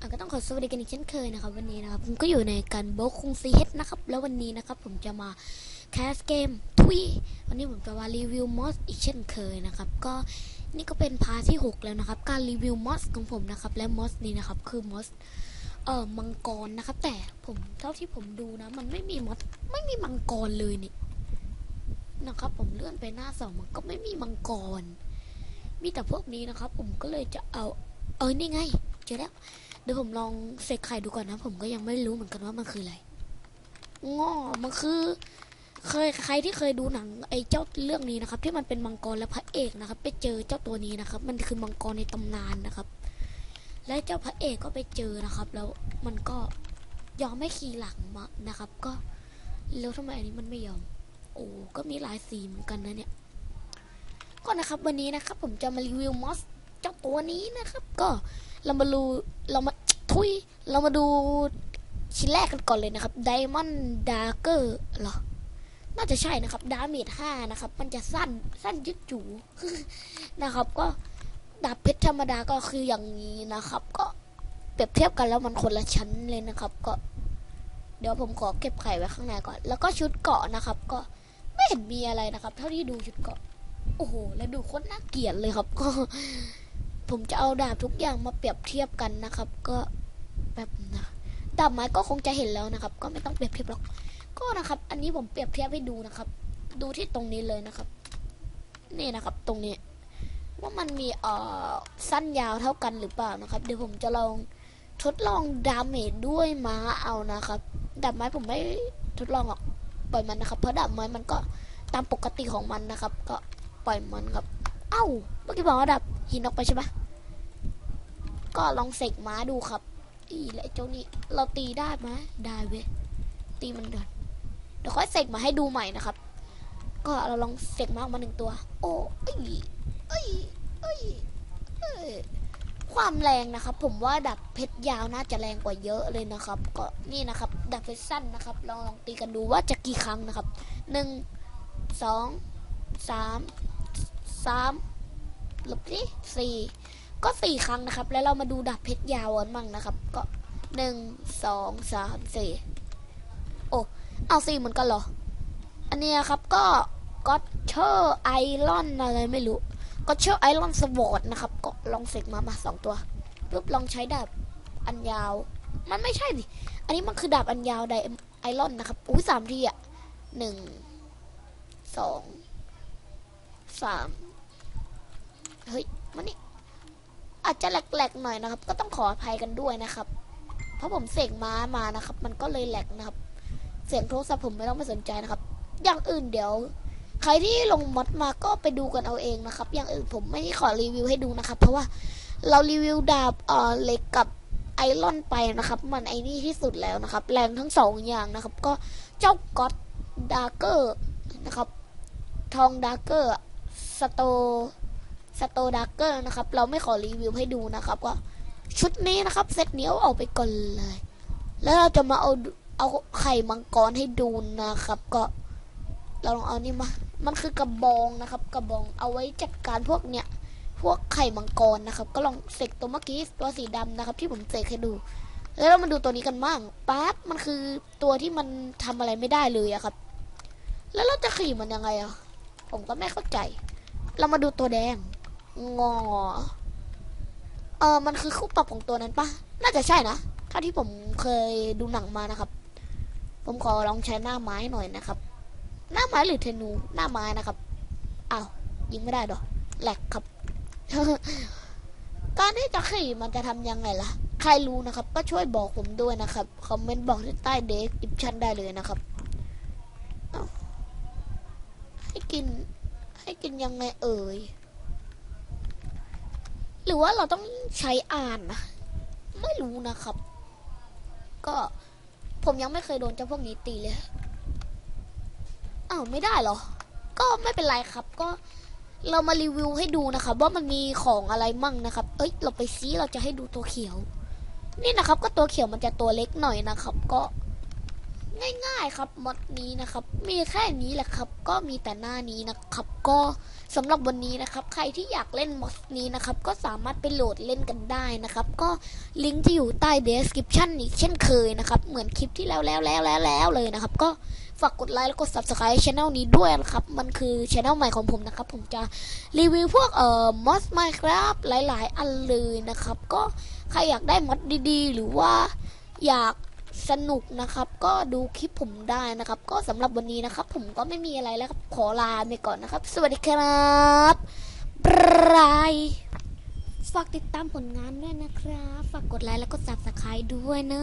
ก็ต้องขอสวัสดีกันอีกเช่นเคยนะครับ วันนี้นะครับผมก็อยู่ในการโบกคุงซีเฮดนะครับ แล้ววันนี้นะครับผมจะมาแคสเกมทุยวันนี้ผมจะมารีวิวมอสอีกเช่นเคยนะครับ ก็นี่ก็เป็นพาร์ทที่ 6 แล้วนะครับ การรีวิวมอสของผมนะครับ และมอสนี้นะครับคือมอสเอ่อมังกรนะครับ แต่ผมเท่าที่ผมดูนะ มันไม่มีมอสไม่มีมังกรเลยนี่นะครับ ผมเลื่อนไปหน้าสองมันก็ไม่มีมังกร มีแต่พวกนี้นะครับ ผมก็เลยจะเอา เออนี่ไงเจอแล้ว ดี๋ยวผมลองเสกไข่ดูก่อนนะ ผมก็ยังไม่รู้เหมือนกันว่ามันคืออะไรง้อมันคือ เคยใครที่เคยดูหนังไอ้เจ้าเรื่องนี้นะครับ ที่มันเป็นมังกรและพระเอกนะครับ ไปเจอเจ้าตัวนี้นะครับ มันคือมังกรในตำนานนะครับ และเจ้าพระเอกก็ไปเจอนะครับ แล้วมันก็ยอมไม่ขี่หลังมานะครับ ก็แล้วทำไมอันนี้มันไม่ยอม โอ้ก็มีหลายสีเหมือนกันนะเนี่ยก็นะครับวันนี้นะครับ ผมจะมารีวิวมอสเจ้าตัวนี้นะครับ ก็เรามาดูเรามา ทุย เรามาดูชิ้นแรกกันก่อนเลยนะครับ Diamond Dagger เหรอ น่าจะใช่นะครับ ดาเมจห้านะครับ มันจะสั้น สั้นยึดจูนะครับ ก็ดาบเพชรธรรมดาก็คืออย่างนี้นะครับ ก็เปรียบเทียบกันแล้วมันคนละชั้นเลยนะครับ ก็ เดี๋ยวผมขอเก็บไข่ไว้ข้างในก่อน แล้วก็ชุดเกาะนะครับ ก็ไม่เห็นมีอะไรนะครับ เท่าที่ดูชุดเกาะ โอ้โห แล้วดูโคตรน่าเกลียดเลยครับ ก็ ผมจะเอาดาบทุกอย่างมาเปรียบเทียบกันนะครับ ก็ แบบนะดาบไม้ก็คงจะเห็นแล้วนะครับ ก็ไม่ต้องเปรียบเทียบหรอก ก็นะครับ อันนี้ผมเปรียบเทียบให้ดูนะครับ ดูที่ตรงนี้เลยนะครับ นี่นะครับ ตรงนี้ ว่ามันมีเอ่อสั้นยาวเท่ากันหรือเปล่านะครับ เดี๋ยวผมจะลองทดลองดาเมจด้วยม้าเอานะครับดาบไม้ผมไม่ทดลองหรอกปล่อยมันนะครับเพราะดาบไม้มันก็ตามปกติของมันนะครับ ก็ปล่อยมันครับ เอ้า เมื่อกี้บอกว่าดับหินออกไปใช่ปะก็ลองเสกม้าดูครับ อีและเจ้านี่เราตีได้ไหมได้เว้ยตีมันก่อนเดี๋ยวค่อยเสกมาให้ดูใหม่นะครับ ก็เราลองเสกมาออกมาหนึ่งตัว โอ้เอ้ยเอ้ยเอ้ยเอ้ยความแรงนะครับ ผมว่าดับเพชรยาวน่าจะแรงกว่าเยอะเลยนะครับ ก็นี่นะครับ ดับเพชรสั้นนะครับ ลองลองตีกันดูว่าจะกี่ครั้งนะครับหนึ่งสองสามสามลบที่สี่ ก็สี่ครั้งนะครับ แล้วเรามาดูดาบเพชรยาวกันมั่งนะครับ ก็หนึ่งสองสามสี่โอ้เอาสี่เหมือนกันเหรอ อันนี้ครับก็ก็เชอร์ไอรอนอะไรไม่รู้ก็เชอร์ไอรอนสวอตนะครับ ก็ลองเสกมามาสองตัวปุ๊บลองใช้ดาบอันยาว มันไม่ใช่ดิอันนี้มันคือดาบอันยาวไดไอรอนนะครับอุ้ยสามทีอะหนึ่งสองสามเฮ้ยมันนี่ อาจจะแหลกๆหน่อยนะครับ ก็ต้องขออภัยกันด้วยนะครับ เพราะผมเสกม้ามานะครับ มันก็เลยแหลกนะครับ เสียงโทรศัพท์ผมไม่ต้องไปสนใจนะครับ อย่างอื่นเดี๋ยว ใครที่ลงมอดมาก็ไปดูกันเอาเองนะครับ อย่างอื่นผมไม่ได้ขอรีวิวให้ดูนะครับ เพราะว่าเรารีวิวดาบเอ่อเหล็กกับไอรอนไปนะครับ มันไอนี่ที่สุดแล้วนะครับ แรงทั้งสองอย่างนะครับ ก็เจ้าก็อดดาเกอร์นะครับ ทองดาร์เกอร์สโต สโตดาร์เกอร์นะครับ เราไม่ขอรีวิวให้ดูนะครับก็ชุดนี้นะครับเซตนี้เอาออกไปก่อนเลย แล้วเราจะมาเอาเอาไข่มังกรให้ดูนะครับ ก็เราลองเอานี่มา มันคือกระบองนะครับ กระบองเอาไว้จัดการพวกเนี้ยพวกไข่มังกรนะครับ ก็ลองเสกตัวเมื่อกี้ตัวสีดำนะครับ ที่ผมเสกให้ดู แล้วเรามาดูตัวนี้กันบ้างปั๊บมันคือตัวที่มันทำอะไรไม่ได้เลยอะครับ แล้วเราจะขี่มันยังไงอะผมก็ไม่เข้าใจ เรามาดูตัวแดง งอเออมันคือคู่ปรับของตัวนั้นปะน่าจะใช่นะถ้าที่ผมเคยดูหนังมานะครับ ผมขอลองใช้หน้าไม้หน่อยนะครับ หน้าไม้หรือเทนูหน้าไม้นะครับอ้าวยิงไม่ได้ดอกแหลกครับ การที่จะขี่มันจะทำยังไงล่ะ ใครรู้นะครับ ก็ช่วยบอกผมด้วยนะครับ คอมเมนต์บอกที่ใต้เดสคริปชันได้เลยนะครับให้กิน ให้กินยังไงเอ่ย หรือว่าเราต้องใช้อ่านนะไม่รู้นะครับ ก็ผมยังไม่เคยโดนเจ้าพวกนี้ตีเลยอ้าวไม่ได้เหรอ ก็ไม่เป็นไรครับ ก็เรามารีวิวให้ดูนะครับ ว่ามันมีของอะไรมั่งนะครับ เอ้ย เราไปซีเราจะให้ดูตัวเขียว นี่นะครับ ก็ตัวเขียวมันจะตัวเล็กหน่อยนะครับ ก็ ง่าย ๆ ครับมอดนี้นะครับ มีแค่นี้แหละครับ ก็มีแต่หน้านี้นะครับ ก็สำหรับวันนี้นะครับ ใครที่อยากเล่นมอดนี้นะครับ ก็สามารถไปโหลดเล่นกันได้นะครับ ก็ลิงก์จะอยู่ใต้ description อีกเช่นเคยนะครับ เหมือนคลิปที่แล้วแล้วแล้วแล้วแล้วเลยนะครับ ก็ฝากกดไลค์แล้วกด subscribe channel นี้ด้วยนะครับ มันคือ channel ใหม่ของผมนะครับ ผมจะรีวิวพวกเอ่อมอส Minecraft หลาย ๆ อันเลยนะครับ ก็ใครอยากได้มอดดีๆ หรือว่าอยาก สนุกนะครับ ก็ดูคลิปผมได้นะครับ ก็สำหรับวันนี้นะครับ ผมก็ไม่มีอะไรแล้วครับ ขอลาไปก่อนนะครับ สวัสดีครับบรายฝากติดตามผลงานด้วยนะครับ ฝากกดไลค์แล้วก็ subscribe ด้วยนะ